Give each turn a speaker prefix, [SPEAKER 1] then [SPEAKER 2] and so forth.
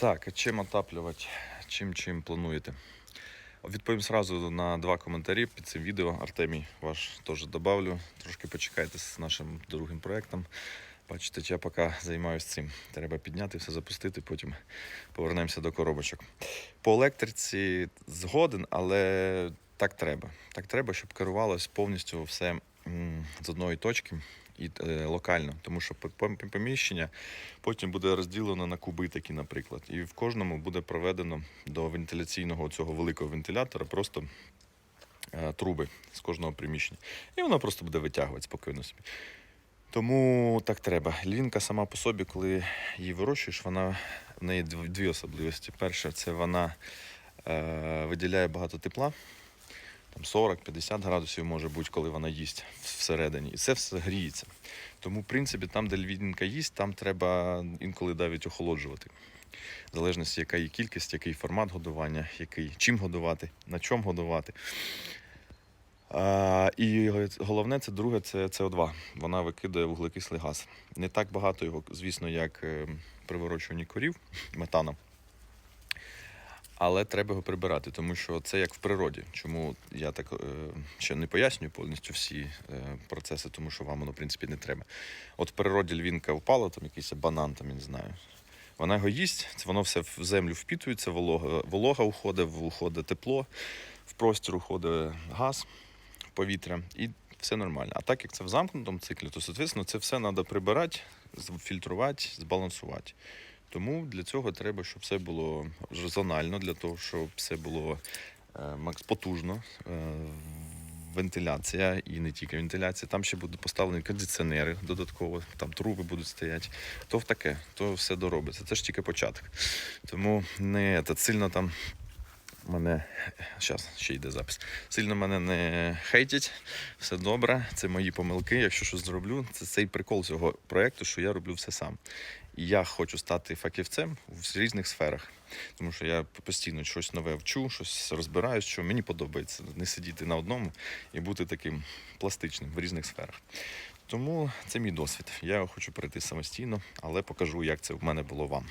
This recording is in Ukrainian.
[SPEAKER 1] Так, чим отаплювати? Чим чим плануєте? Відповім сразу на два коментарі під цим відео. Артемій ваш теж добавлю. Трошки почекайте з нашим другим проєктом. Бачите, я поки займаюся цим. Треба підняти, все запустити, потім повернемося до коробочок. По електриці згоден, але так треба. Так треба, щоб керувалось повністю все з одної точки і е, локально, тому що по- по- поміщення потім буде розділено на куби такі, наприклад. І в кожному буде проведено до вентиляційного цього великого вентилятора просто е, труби з кожного приміщення. І воно просто буде витягувати спокійно собі. Тому так треба. Лінка сама по собі, коли її вирощуєш, вона в неї дві особливості. Перша це вона е, виділяє багато тепла. Там 40-50 градусів може бути, коли вона їсть всередині. І це все гріється. Тому, в принципі, там, де львінка їсть, там треба інколи навіть охолоджувати. В залежності, яка її кількість, який формат годування, який, чим годувати, на чому годувати. А, і головне, це друге, це СО2. Вона викидає вуглекислий газ. Не так багато його, звісно, як е, при вирощуванні корів метаном. Але треба його прибирати, тому що це як в природі. Чому я так е, ще не пояснюю повністю всі е, процеси, тому що вам воно, в принципі, не треба. От в природі львінка впала, там якийсь банан, там, я не знаю. Вона його їсть, це воно все в землю впітується, волога, волога уходить, уходить тепло, в простір уходить газ, повітря, і все нормально. А так як це в замкнутому циклі, то, соответственно, це все треба прибирати, фільтрувати, збалансувати. Тому для цього треба, щоб все було зонально, для того, щоб все було е, макс потужно. е, Вентиляція і не тільки вентиляція. Там ще будуть поставлені кондиціонери додатково, там труби будуть стояти. То в таке, то все доробиться. Це ж тільки початок. Тому не та, сильно там мене. Зараз ще йде запис. Сильно мене не хейтять, все добре, це мої помилки. Якщо щось зроблю, це цей прикол цього проєкту, що я роблю все сам. І я хочу стати фахівцем в різних сферах. Тому що я постійно щось нове вчу, щось розбираю, що мені подобається не сидіти на одному і бути таким пластичним в різних сферах. Тому це мій досвід. Я хочу перейти самостійно, але покажу, як це в мене було вам.